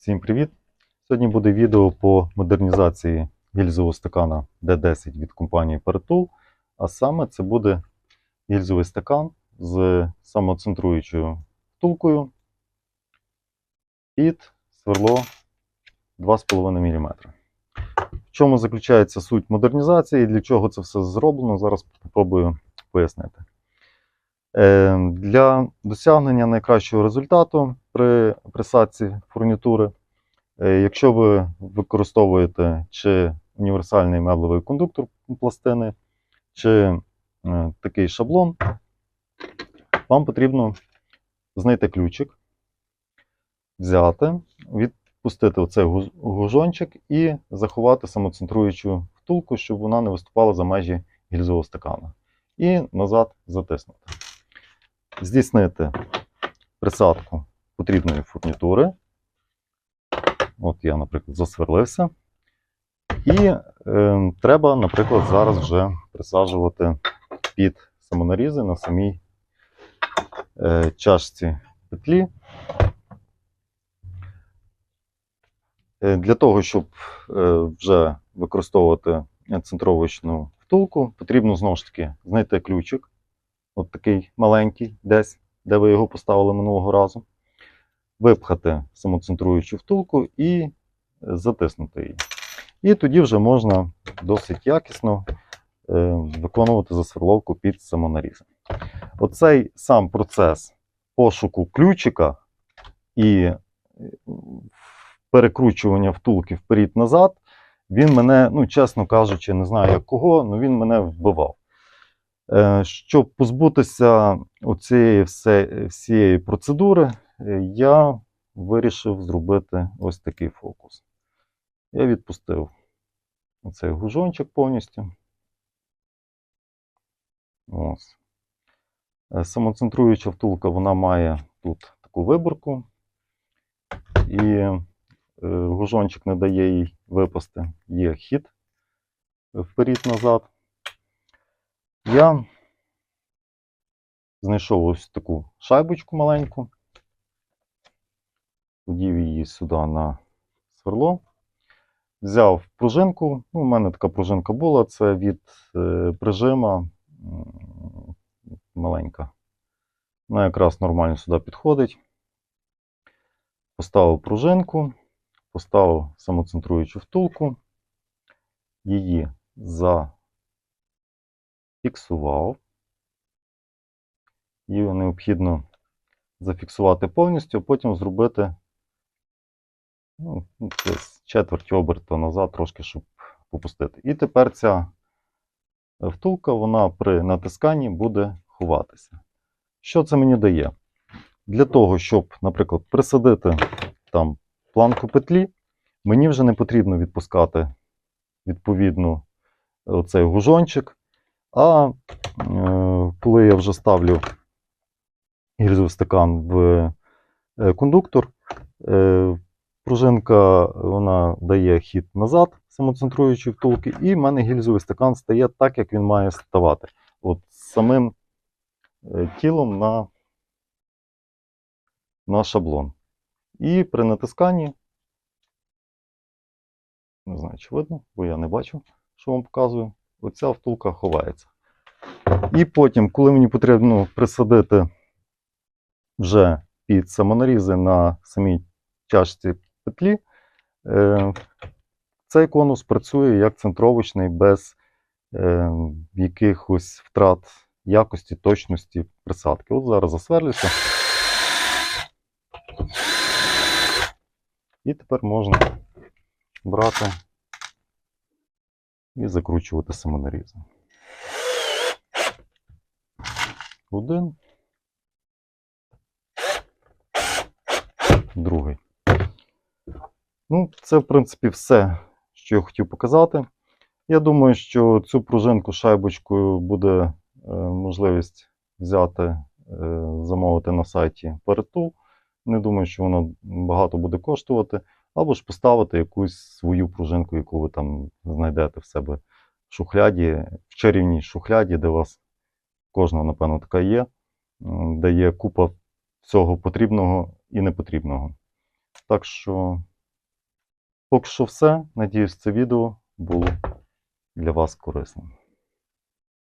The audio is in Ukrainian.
Всім привіт! Сьогодні буде відео по модернізації гільзового стакана D10 від компанії Pertool. А саме це буде гільзовий стакан з самоцентруючою втулкою під сверло 2,5 мм. В чому заключається суть модернізації і для чого це все зроблено, зараз спробую пояснити. Е, Для досягнення найкращого результату при присадці фурнітури, е, якщо ви використовуєте чи універсальний меблевий кондуктор пластини, чи е, такий шаблон, вам потрібно знайти ключик, взяти, відпустити оцей гужончик і заховати самоцентруючу втулку, щоб вона не виступала за межі гільзового стакана. І назад затиснути. Здійснити присадку потрібної фурнітури. От я, наприклад, засверлився. І е, треба, наприклад, зараз вже присаджувати під самонарізи на самій е, чашці петлі. Е, Для того, щоб е, вже використовувати центровочну втулку, потрібно знову ж таки знайти ключик. От такий маленький, десь, де ви його поставили минулого разу. Випхати самоцентруючу втулку і затиснути її. І тоді вже можна досить якісно е, виконувати засверловку під самонарізом. Оцей сам процес пошуку ключика і е, перекручування втулки вперед-назад, він мене, ну, чесно кажучи, не знаю як кого, але він мене вбивав. Е, Щоб позбутися оцієї всієї процедури, е, я вирішив зробити ось такий фокус. Я відпустив оцей гужончик повністю. Ось. Е, Самоцентруюча втулка вона має тут таку виборку, і гужончик не дає їй випасти. Є хід вперед-назад. Я знайшов ось таку шайбочку маленьку, подів її сюди на сверло, взяв пружинку. Ну, у мене така пружинка була, це від е, прижима м, маленька. Вона якраз нормально сюди підходить. Поставив пружинку, поставив самоцентруючу втулку, її зафіксував. Її необхідно зафіксувати повністю, а потім зробити ну, четверть оберту назад, трошки, щоб попустити. І тепер ця втулка вона при натисканні буде ховатися. Що це мені дає? Для того, щоб, наприклад, присадити там планку петлі, мені вже не потрібно відпускати відповідно оцей гужончик. А е, коли я вже ставлю гільзовий стакан в е, кондуктор, е, пружинка вона дає хід назад, самоцентруючи втулки, і в мене гільзовий стакан стає так, як він має ставати. От самим тілом на, на шаблон. І при натисканні, не знаю, чи видно, бо я не бачу, що вам показую, оця втулка ховається. І потім, коли мені потрібно присадити вже під самонарізи на самій чашці петлі, е, цей конус працює як центровочний без е, якихось втрат якості, точності присадки. От зараз засверлюся. І тепер можна брати і закручувати самонарізи. Один. Другий. Ну, це, в принципі, все, що я хотів показати. Я думаю, що цю пружинку шайбочкою буде е, можливість взяти, е, замовити на сайті Перетул. Не думаю, що воно багато буде коштувати. Або ж поставити якусь свою пружинку, яку ви там знайдете в себе в шухляді, в чарівній шухляді, де у вас кожного, напевно, така є, де є купа всього потрібного і непотрібного. Так що Поки що все. Надіюсь, це відео було для вас корисним.